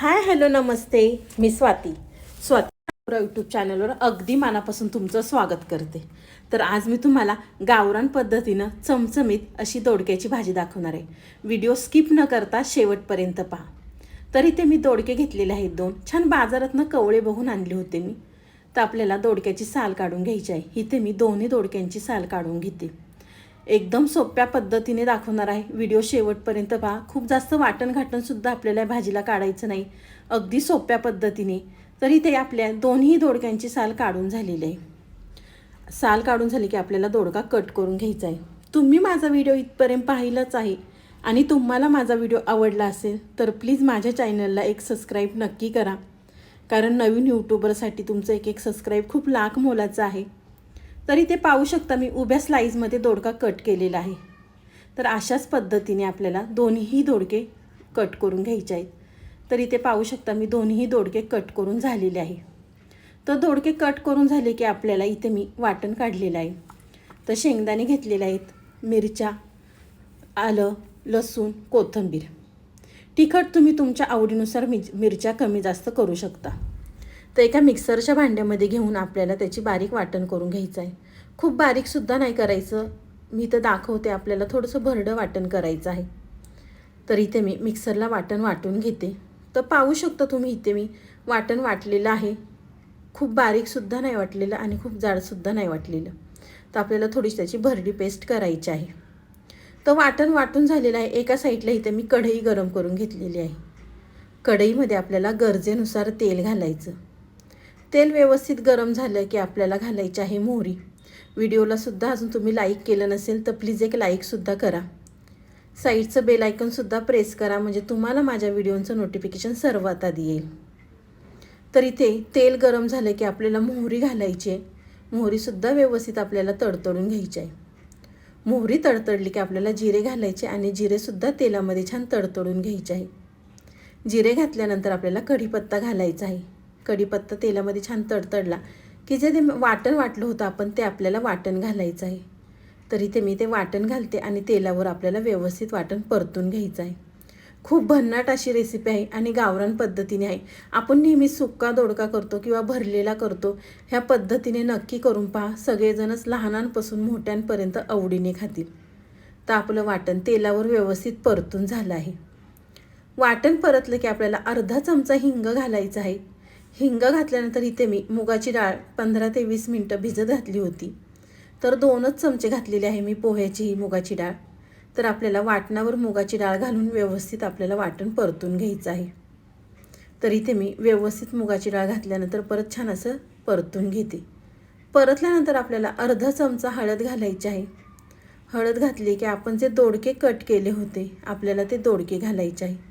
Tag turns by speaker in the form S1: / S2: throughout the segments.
S1: हाय hello नमस्ते. मी Swati. Swati YouTube चॅनलवर अगदी मनापासून तुमचं स्वागत करते. तर आज मी तुम्हाला गावरान पद्धतीनं चमचमीत अशी दोडक्याची भाजी दाखवणार आहे. व्हिडिओ स्किप न करता शेवटपर्यंत पहा. तर इथे मी दोडके घेतलेले आहेत दोन. छान बाजारातनं कवळे बघून आणले होते मी. तर आपल्याला दोडक्याची साल काढून घ्यायची आहे. इथे मी दोन्ही दोडक्यांची साल काढून घेते. एकदम सोप्या पद्धतीने दाखवणार आहे. व्हिडिओ शेवटपर्यंत पहा. खूप जास्त वाटण घाटणसुद्धा आपल्याला या भाजीला काढायचं नाही. अगदी सोप्या पद्धतीने. तरी ते आपल्या दोन्ही दोडक्यांची साल काढून झालेली आहे. साल काढून झाली की आपल्याला दोडका कट करून घ्यायचा आहे. तुम्ही माझा व्हिडिओ इथपर्यंत पाहिलाच आहे आणि तुम्हाला माझा व्हिडिओ आवडला असेल तर प्लीज माझ्या चॅनलला एक सबस्क्राईब नक्की करा. कारण नवीन यूट्यूबरसाठी तुमचं एक एक सबस्क्राईब खूप लाख मोलाचं आहे. तरी ते पाहू शकता मी उभ्या स्लाईजमध्ये दोडका कट केलेला आहे. तर अशाच पद्धतीने आपल्याला दोन्हीही दोडके कट करून घ्यायचे आहेत. तर इथे पाहू शकता मी दोन्हीही दोडके कट करून झालेले आहे. तर दोडके कट करून झाले की आपल्याला इथे मी वाटण काढलेलं आहे. तर शेंगदाणे घेतलेले आहेत मिरच्या आलं लसूण कोथिंबीर. तिखट तुम्ही तुमच्या आवडीनुसार मिज मिरच्या कमी जास्त करू शकता. तर एका मिक्सरच्या भांड्यामध्ये घेऊन आपल्याला त्याची बारीक वाटण करून घ्यायचं आहे. खूप बारीकसुद्धा नाही करायचं. मी तर दाखवते आपल्याला थोडंसं भरडं वाटण करायचं आहे. तर इथे मी मिक्सरला वाटण वाटून घेते. तर पाहू शकता तुम्ही इथे मी वाटण वाटलेलं आहे. खूप बारीकसुद्धा नाही वाटलेलं आणि खूप जाडसुद्धा नाही वाटलेलं. तर आपल्याला थोडीशी त्याची भरडी पेस्ट करायची आहे. तर वाटण वाटून झालेलं आहे. एका साईडला इथे मी कढई गरम करून घेतलेली आहे. कढईमध्ये आपल्याला गरजेनुसार तेल घालायचं. तेल व्यवस्थित गरम झालं की आपल्याला घालायची आहे मोहरी. व्हिडिओला सुद्धा अजून तुम्ही लाईक केलं नसेल तर प्लीज एक लाईकसुद्धा करा. साईडचं बेल आयकनसुद्धा प्रेस करा म्हणजे तुम्हाला माझ्या व्हिडिओचं नोटिफिकेशन सर्वात आधी येईल. तर इथे तेल गरम झालं की आपल्याला मोहरी घालायची आहे. मोहरीसुद्धा व्यवस्थित आपल्याला तडतडून घ्यायची आहे. मोहरी तडतडली की आपल्याला जिरे घालायचे आणि जिरेसुद्धा तेलामध्ये छान तडतडून घ्यायचे आहे. जिरे घातल्यानंतर आपल्याला कढीपत्ता घालायचा आहे. कढीपत्ता तेलामध्ये छान तडतडला की जे ते वाटण वाटलं होतं आपण ते आपल्याला वाटण घालायचं आहे. तरी ते मी ते वाटण घालते आणि तेलावर आपल्याला व्यवस्थित वाटण परतून घ्यायचं आहे. खूप भन्नाट अशी रेसिपी आहे आणि गावरान पद्धतीने आहे. आपण नेहमी सुक्का दोडका करतो किंवा भरलेला करतो ह्या पद्धतीने नक्की करून पहा. सगळेजणच लहानांपासून मोठ्यांपर्यंत आवडीने खातील. तर आपलं वाटण तेलावर व्यवस्थित परतून झालं आहे. वाटण परतलं की आपल्याला अर्धा चमचा हिंग घालायचा आहे. हिंग घातल्यानंतर इथे मी मुगाची डाळ पंधरा ते वीस मिनटं भिजत घातली होती. तर दोनच चमचे घातलेले आहे मी पोह्याची ही मुगाची डाळ. तर आपल्याला वाटणावर मुगाची डाळ घालून व्यवस्थित आपल्याला वाटण परतून घ्यायचं आहे. तर इथे मी व्यवस्थित मुगाची डाळ घातल्यानंतर परत छान असं परतून घेते. परतल्यानंतर आपल्याला अर्धा चमचा हळद घालायची आहे. हळद घातली की आपण जे दोडके कट केले होते आपल्याला ते दोडके घालायचे आहे.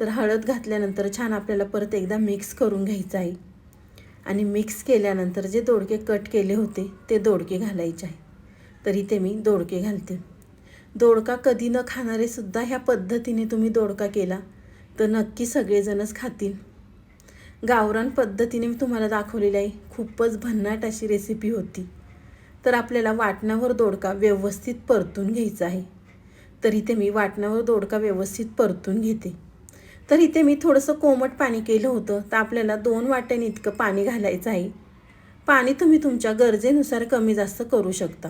S1: तर हळद घातल्यानंतर छान आपल्याला परत एकदा मिक्स करून घ्यायचं आहे. आणि मिक्स केल्यानंतर जे दोडके कट केले होते ते दोडके घालायचे आहे. तर इथे मी दोडके घालते. दोडका कधी न खाणारे सुद्धा ह्या पद्धतीने तुम्ही दोडका केला तर नक्की सगळेजणच खातील. गावरान पद्धतीने मी तुम्हाला दाखवलेली आहे खूपच भन्नाट अशी रेसिपी होती. तर आपल्याला वाटणावर दोडका व्यवस्थित परतून घ्यायचा आहे. तर इथे मी वाटणावर दोडका व्यवस्थित परतून घेते. तर इथे मी थोडंसं कोमट पाणी केलं होतं. तर आपल्याला दोन वाट्याने इतकं पाणी घालायचं आहे. पाणी तुम्ही तुमच्या गरजेनुसार कमी जास्त करू शकता.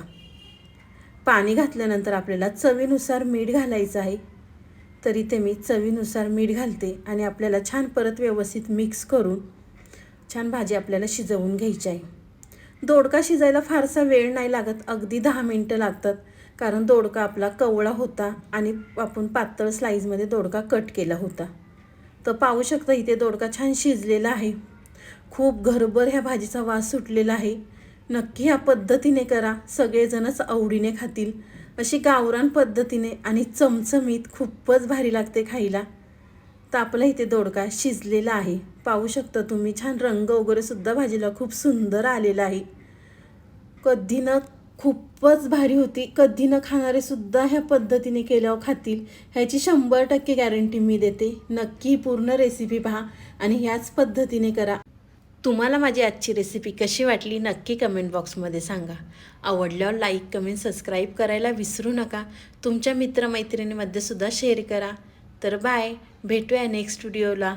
S1: पाणी घातल्यानंतर आपल्याला चवीनुसार मीठ घालायचं आहे. तर इथे मी चवीनुसार मीठ घालते आणि आपल्याला छान परत व्यवस्थित मिक्स करून छान भाजी आपल्याला शिजवून घ्यायची आहे. दोडका शिजायला फारसा वेळ नाही लागत अगदी दहा मिनटं लागतात. कारण दोडका आपला कवळा होता आणि आपण पातळ स्लाईजमध्ये दोडका कट केला होता. तर पाहू शकता इथे दोडका छान शिजलेला आहे. खूप घरभर ह्या भाजीचा वास सुटलेला आहे. नक्की ह्या पद्धतीने करा. सगळेजणच आवडीने खातील. अशी गावरान पद्धतीने आणि चमचमीत खूपच भारी लागते खायला. तर आपला इथे दोडका शिजलेला आहे. पाहू शकता तुम्ही छान रंग वगैरे सुद्धा भाजीला खूप सुंदर आलेला आहे. कधी न खूपच भारी होती. कधी न खाणारे सुद्धा ह्या पद्धतीने केल्यावर खातील. ह्याची शंभर टक्के गॅरंटी मी देते. नक्की पूर्ण रेसिपी पहा आणि ह्याच पद्धतीने करा. तुम्हाला माझी आजची रेसिपी कशी वाटली नक्की कमेंट बॉक्समध्ये सांगा. आवडल्यावर लाईक कमेंट सबस्क्राईब करायला विसरू नका. तुमच्या मित्रमैत्रिणीमध्ये सुद्धा शेअर करा. तर बाय भेटूया नेक्स्ट व्हिडिओला